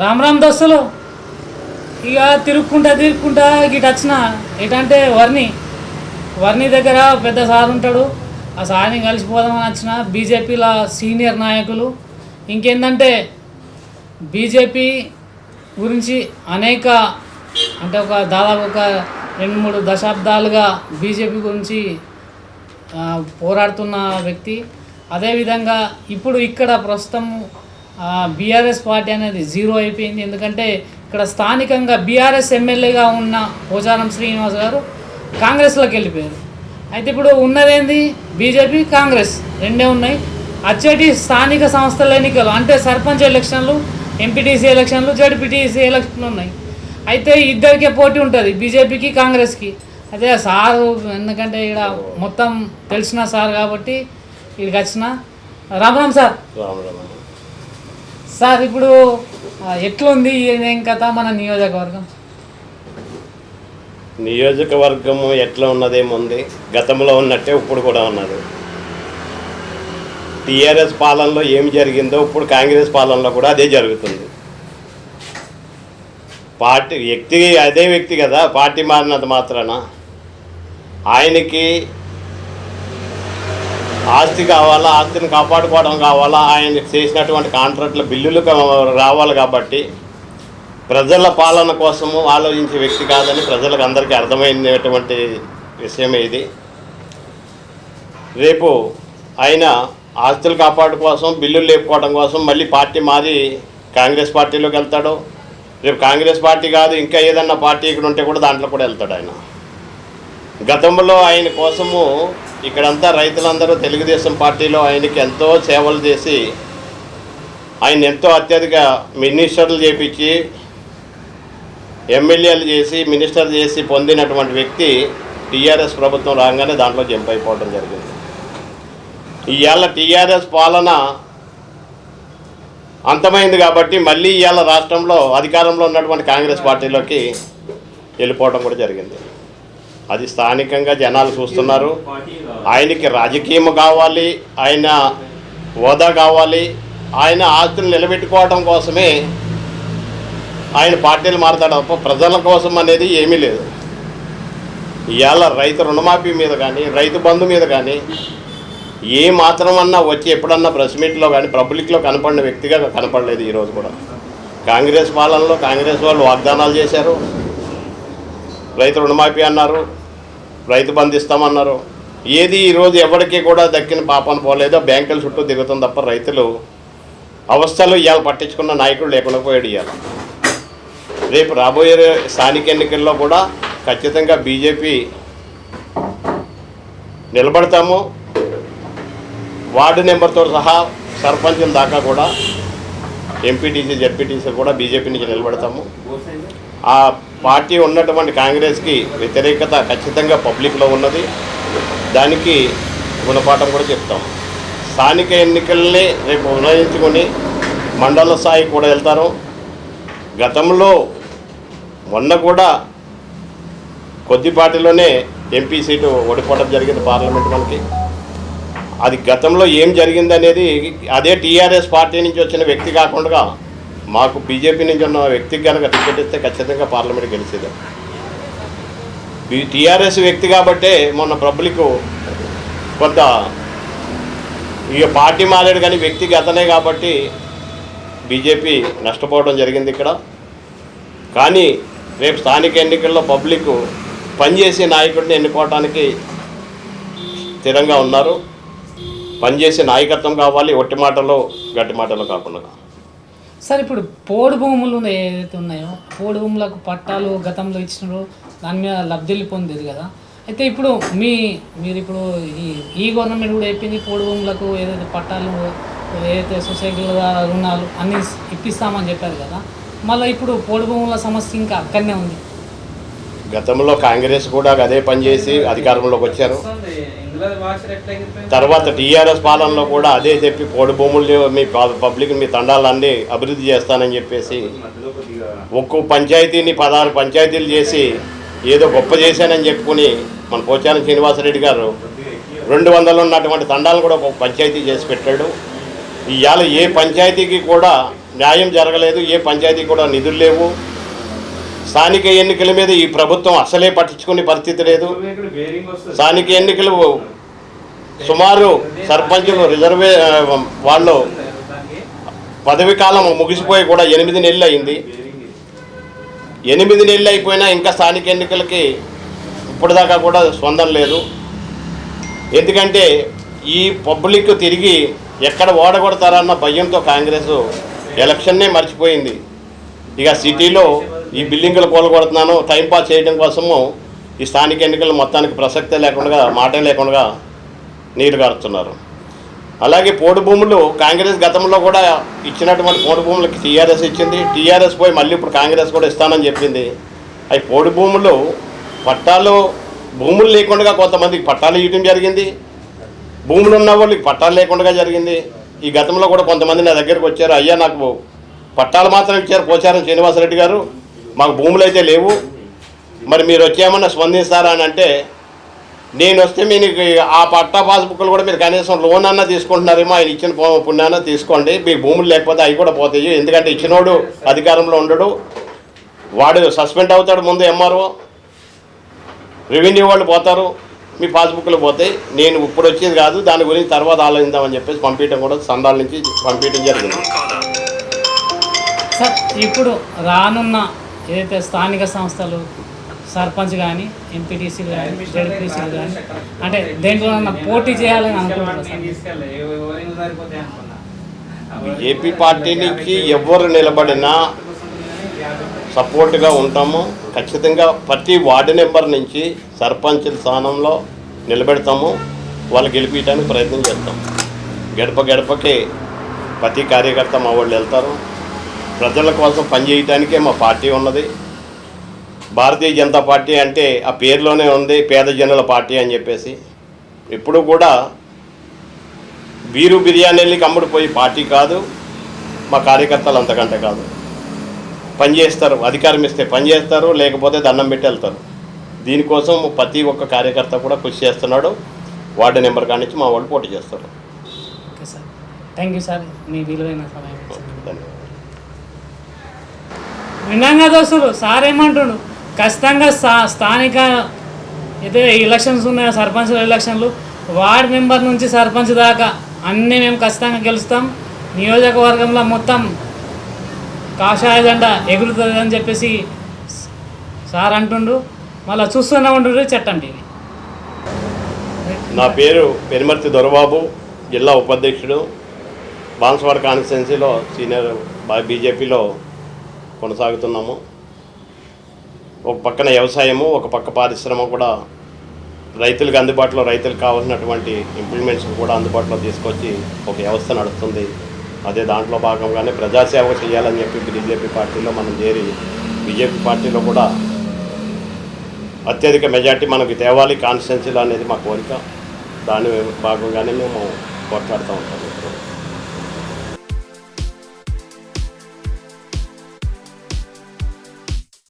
రామ్ రామ్ దోస్తులు ఇక తిరుక్కుంటా తిరుక్కుంటా ఇటు వచ్చిన. ఎటంటే వర్ణి. వర్ణి దగ్గర పెద్ద సార్ ఉంటాడు. ఆ సార్ని కలిసిపోదామని వచ్చిన బీజేపీల సీనియర్ నాయకులు. ఇంకేందంటే బీజేపీ గురించి అనేక అంటే ఒక దాదాపు ఒక రెండు మూడు దశాబ్దాలుగా బీజేపీ గురించి పోరాడుతున్న వ్యక్తి. అదేవిధంగా ఇప్పుడు ఇక్కడ ప్రస్తుతం బీఆర్ఎస్ పార్టీ అనేది జీరో అయిపోయింది. ఎందుకంటే ఇక్కడ స్థానికంగా బీఆర్ఎస్ ఎమ్మెల్యేగా ఉన్న పోచారం శ్రీనివాస్ గారు కాంగ్రెస్లోకి వెళ్ళిపోయారు. అయితే ఇప్పుడు ఉన్నదేంది? బీజేపీ కాంగ్రెస్. రెండే ఉన్నాయి. అచ్చటి స్థానిక సంస్థల ఎన్నికలు అంటే సర్పంచ్ ఎలక్షన్లు ఎంపీటీసీ ఎలక్షన్లు జడ్పీటీసీ ఎలక్షన్లు ఉన్నాయి. అయితే ఇద్దరికే పోటీ ఉంటుంది బీజేపీకి కాంగ్రెస్కి. అదే సార్ ఎందుకంటే ఇక్కడ మొత్తం తెలిసిన సార్ కాబట్టి ఇక్కడికి వచ్చిన. రామ్ రామ్ సార్. రామ్ సార్ ఇప్పుడు ఎట్లుంది ఏం కథ మన నియోజకవర్గం? నియోజకవర్గము ఎట్లా ఉన్నదేముంది? గతంలో ఉన్నట్టే ఇప్పుడు కూడా ఉన్నది. టీఆర్ఎస్ పాలనలో ఏమి జరిగిందో ఇప్పుడు కాంగ్రెస్ పాలనలో కూడా అదే జరుగుతుంది. పార్టీ వ్యక్తి అదే వ్యక్తి కదా పార్టీ మారినంత మాత్రాన ఆయనకి ఆస్తి కావాలా ఆస్తిని కాపాడుకోవడం కావాలా ఆయన చేసినటువంటి కాంట్రాక్ట్ల బిల్లులు రావాలి కాబట్టి ప్రజల పాలన కోసము ఆలోచించే వ్యక్తి కాదని ప్రజలకు అందరికీ అర్థమైనటువంటి విషయమే ఇది. రేపు ఆయన ఆస్తులు కాపాడు కోసం బిల్లులు లేపుకోవడం కోసం మళ్ళీ పార్టీ మాది కాంగ్రెస్ పార్టీలోకి వెళ్తాడు. రేపు కాంగ్రెస్ పార్టీ కాదు ఇంకా ఏదన్నా పార్టీ ఇక్కడ ఉంటే కూడా దాంట్లో కూడా వెళ్తాడు ఆయన. గతంలో ఆయన కోసము ఇక్కడంతా రైతులందరూ తెలుగుదేశం పార్టీలో ఆయనకి ఎంతో సేవలు చేసి ఆయన ఎంతో అత్యధిక మినిస్టర్లు చేపించి ఎమ్మెల్యేలు చేసి మినిస్టర్ చేసి పొందినటువంటి వ్యక్తి టీఆర్ఎస్ ప్రభుత్వం రాగానే దాంట్లో జంప్ అయిపోవడం జరిగింది. ఇవాళ టీఆర్ఎస్ పాలన అంతమైంది కాబట్టి మళ్ళీ ఇవాళ రాష్ట్రంలో అధికారంలో ఉన్నటువంటి కాంగ్రెస్ పార్టీలోకి వెళ్ళిపోవడం కూడా జరిగింది. అది స్థానికంగా జనాలు చూస్తున్నారు. ఆయనకి రాజకీయం కావాలి ఆయన హోదా కావాలి ఆయన ఆస్తులు నిలబెట్టుకోవడం కోసమే ఆయన పార్టీలు మారుతాడు తప్ప ప్రజల కోసం అనేది ఏమీ లేదు. ఇవాళ రైతు రుణమాఫీ మీద కానీ రైతు బంధు మీద కానీ ఏ మాత్రం అన్నా వచ్చి ఎప్పుడన్నా ప్రెస్ మీట్లో కానీ పబ్లిక్లో కనపడిన వ్యక్తిగా కనపడలేదు ఈరోజు కూడా. కాంగ్రెస్ పాలనలో కాంగ్రెస్ వాళ్ళు వాగ్దానాలు చేశారు. రైతు రుణమాఫీ అన్నారు. రైతు బంధు ఇస్తామన్నారు. ఏది ఈరోజు ఎవరికి కూడా దక్కిన పాపం పోలేదో బ్యాంకుల చుట్టూ దిగుతుంది తప్ప రైతులు అవస్థలు ఇవాళ పట్టించుకున్న నాయకుడు లేకుండా పోయాడు ఇవాళ. రేపు రాబోయే స్థానిక ఎన్నికల్లో కూడా ఖచ్చితంగా బీజేపీ నిలబడతాము. వార్డు నెంబర్తో సహా సర్పంచం దాకా కూడా ఎంపీటీసీ జడ్పీటీసీ కూడా బీజేపీ నుంచి నిలబడతాము. ఆ పార్టీ ఉన్నటువంటి కాంగ్రెస్కి వ్యతిరేకత ఖచ్చితంగా పబ్లిక్లో ఉన్నది. దానికి గుణపాఠం కూడా చెప్తాం. స్థానిక ఎన్నికల్ని రేపు వినియోగించుకొని మండల స్థాయి కూడా వెళ్తారు. గతంలో మొన్న కూడా కొద్దిపాటిలోనే ఎంపీ సీటు ఓడిపోవడం జరిగింది పార్లమెంట్ మనకి. అది గతంలో ఏం జరిగిందనేది అదే టీఆర్ఎస్ పార్టీ నుంచి వచ్చిన వ్యక్తి కాకుండా మాకు బీజేపీ నుంచి ఉన్న వ్యక్తికి కనుక టికెట్ ఇస్తే ఖచ్చితంగా పార్లమెంట్ గెలిచేది. ఈ టీఆర్ఎస్ వ్యక్తి కాబట్టే మొన్న పబ్లిక్ కొంత ఇక పార్టీ మారాడు కానీ వ్యక్తి గతనే కాబట్టి బీజేపీ నష్టపోవడం జరిగింది ఇక్కడ. కానీ రేపు స్థానిక ఎన్నికల్లో పబ్లిక్ పనిచేసే నాయకుడిని ఎన్నుకోవడానికి స్థిరంగా ఉన్నారు. పనిచేసే నాయకత్వం కావాలి ఒట్టి మాటలు గట్టి మాటలు కాకుండా. సార్ ఇప్పుడు పోడు భూములు ఉన్నాయి ఏదైతే ఉన్నాయో పోడు భూములకు పట్టాలు గతంలో ఇచ్చినారో దాని మీద లబ్ధిలు పొందేది కదా. అయితే ఇప్పుడు మీ మీరు ఇప్పుడు ఈ ఈ గవర్నమెంట్ కూడా చెప్పింది పోడు భూములకు ఏదైతే పట్టాలు ఏదైతే సొసైటీల ద్వారా రుణాలు అన్నీ ఇప్పిస్తామని చెప్పారు కదా. మళ్ళీ ఇప్పుడు పోడు భూముల సమస్య ఇంకా అక్కడనే ఉంది. గతంలో కాంగ్రెస్ కూడా అదే పనిచేసి అధికారంలోకి వచ్చారు. తర్వాత టీఆర్ఎస్ పాలనలో కూడా అదే చెప్పి పోడు భూములు మీ పబ్లిక్ మీ తండాలన్నీ అభివృద్ధి చేస్తానని చెప్పేసి ఒక్కో పంచాయతీని పదహారు పంచాయతీలు చేసి ఏదో గొప్ప చేశానని చెప్పుకుని మన పోచారం శ్రీనివాసరెడ్డి గారు రెండు వందలు ఉన్నటువంటి తండాలు కూడా ఒక పంచాయతీ చేసి పెట్టాడు. ఇవాళ ఏ పంచాయతీకి కూడా న్యాయం జరగలేదు ఏ పంచాయతీకి కూడా నిధులు లేవు. స్థానిక ఎన్నికల మీద ఈ ప్రభుత్వం అసలే పట్టించుకునే పరిస్థితి లేదు. స్థానిక ఎన్నికలు సుమారు సర్పంచులు రిజర్వే వాళ్ళు పదవి కాలం ముగిసిపోయి కూడా ఎనిమిది నెలలు అయింది ఎనిమిది నెలలు అయిపోయినా ఇంకా స్థానిక ఎన్నికలకి ఇప్పటిదాకా కూడా స్పందన లేదు. ఎందుకంటే ఈ పబ్లిక్ తిరిగి ఎక్కడ ఓడగొడతారన్న భయంతో కాంగ్రెస్ ఎలక్షన్నే మర్చిపోయింది. ఇక సిటీలో ఈ బిల్డింగ్లు కూలగొడుతున్నాను. టైంపాస్ చేయడం కోసము ఈ స్థానిక ఎన్నికలు మొత్తానికి ప్రసక్తే లేకుండా మాటే లేకుండా నీరు గారుతున్నారు. అలాగే పోడు భూములు కాంగ్రెస్ గతంలో కూడా ఇచ్చినటువంటి పోడు భూములకి టీఆర్ఎస్ ఇచ్చింది. టీఆర్ఎస్ పోయి మళ్ళీ ఇప్పుడు కాంగ్రెస్ కూడా ఇస్తానని చెప్పింది. అవి పోడు భూములు పట్టాలు భూములు లేకుండా కొంతమందికి పట్టాలు ఇవ్వడం జరిగింది. భూములు ఉన్న వాళ్ళకి పట్టాలు లేకుండా జరిగింది. ఈ గతంలో కూడా కొంతమంది నా దగ్గరకు వచ్చారు అయ్యా నాకు పట్టాలు మాత్రం ఇచ్చారు పోచారం శ్రీనివాసరెడ్డి గారు. మాకు భూములు అయితే లేవు. మరి మీరు వచ్చేమన్నా స్పందిస్తారా అని అంటే నేను వస్తే మీకు ఆ పట్టా పాస్బుక్లు కూడా మీరు కనీసం లోన్ అన్నా తీసుకుంటున్నారేమో ఆయన ఇచ్చిన పు- పుణ్యాన తీసుకోండి. మీ భూములు లేకపోతే అవి కూడా పోతాయి. ఎందుకంటే ఇచ్చినోడు అధికారంలో ఉండడు. వాడు సస్పెండ్ అవుతాడు ముందు ఎంఆర్ఓ. రెవెన్యూ వాళ్ళు పోతారు. మీ పాస్బుక్లు పోతాయి. నేను ఇప్పుడు వచ్చేది కాదు దాని గురించి తర్వాత ఆలోచిద్దామని చెప్పేసి పంపించడం కూడా సందాల నుంచి పంపించడం జరిగింది. సార్ ఇప్పుడు రానున్న ఏదైతే స్థానిక సంస్థలు సర్పంచ్ కానీ ఎంపీటీసీలు కానీ జడ్పీసీలు కానీ అంటే దేంట్లో పోటీ చేయాలని అనుకుంటున్నారు సార్. బీజేపీ పార్టీ నుంచి ఎవరు నిలబడినా సపోర్ట్గా ఉంటాము. ఖచ్చితంగా ప్రతి వార్డు నెంబర్ నుంచి సర్పంచ్ స్థానంలో నిలబెడతాము. వాళ్ళు గెలిపించడానికి ప్రయత్నం చేస్తాం. గడప గడపకి ప్రతి కార్యకర్త మా వాళ్ళు వెళ్తారు. ప్రజల కోసం పనిచేయటానికే మా పార్టీ ఉన్నది. భారతీయ జనతా పార్టీ అంటే ఆ పేరులోనే ఉంది పేద జనుల పార్టీ అని చెప్పేసి. ఇప్పుడు కూడా వీరు బిర్యానీలకి అమ్ముడుపోయి పార్టీ కాదు మా కార్యకర్తలు అంతకంటే కాదు. పని చేస్తారు అధికారం ఇస్తే పని చేస్తారు లేకపోతే దండం పెట్టి వెళ్తారు. దీనికోసం ప్రతి ఒక్క కార్యకర్త కూడా కృషి చేస్తున్నాడు. వార్డు నెంబర్ కానించి మా వాళ్ళు పోటీ చేస్తారు. Okay sir. Thank you sir. మీ విలువైన సమయం. ధన్యవాదాలు. విన్నాగా దోస్తులు సార్ ఏమంటుండు? ఖచ్చితంగా స్థా స్థానిక అయితే ఎలక్షన్స్ ఉన్నాయో సర్పంచ్ ఎలక్షన్లు వార్డ్ మెంబర్ నుంచి సర్పంచ్ దాకా అన్నీ మేము ఖచ్చితంగా గెలుస్తాం. నియోజకవర్గంలో మొత్తం కాషాయ జెండా ఎగురుతుంది అని చెప్పేసి సార్ అంటుండు. మళ్ళీ చూస్తూనే ఉంటుండ్రు చట్టం టీవీ. నా పేరు పెనుమర్తి దొరబాబు జిల్లా ఉపాధ్యక్షుడు. బాన్స్వాడ కాన్స్టిట్యున్సీలో సీనియర్ బీజేపీలో కొనసాగుతున్నాము. ఒక పక్కన వ్యవసాయము ఒక పక్క పారిశ్రమ కూడా రైతులకు అందుబాటులో రైతులకు కావాల్సినటువంటి ఇంప్లిమెంట్స్ కూడా అందుబాటులో తీసుకొచ్చి ఒక వ్యవస్థ నడుస్తుంది. అదే దాంట్లో భాగంగానే ప్రజాసేవ చేయాలని చెప్పి బీజేపీ పార్టీలో మనం చేరి బీజేపీ పార్టీలో కూడా అత్యధిక మెజార్టీ మనకి తేవాలి కాన్స్టిట్యున్సీలో అనేది మా కోరిక. దాని భాగంగానే మేము కొట్లాడుతూ ఉంటాం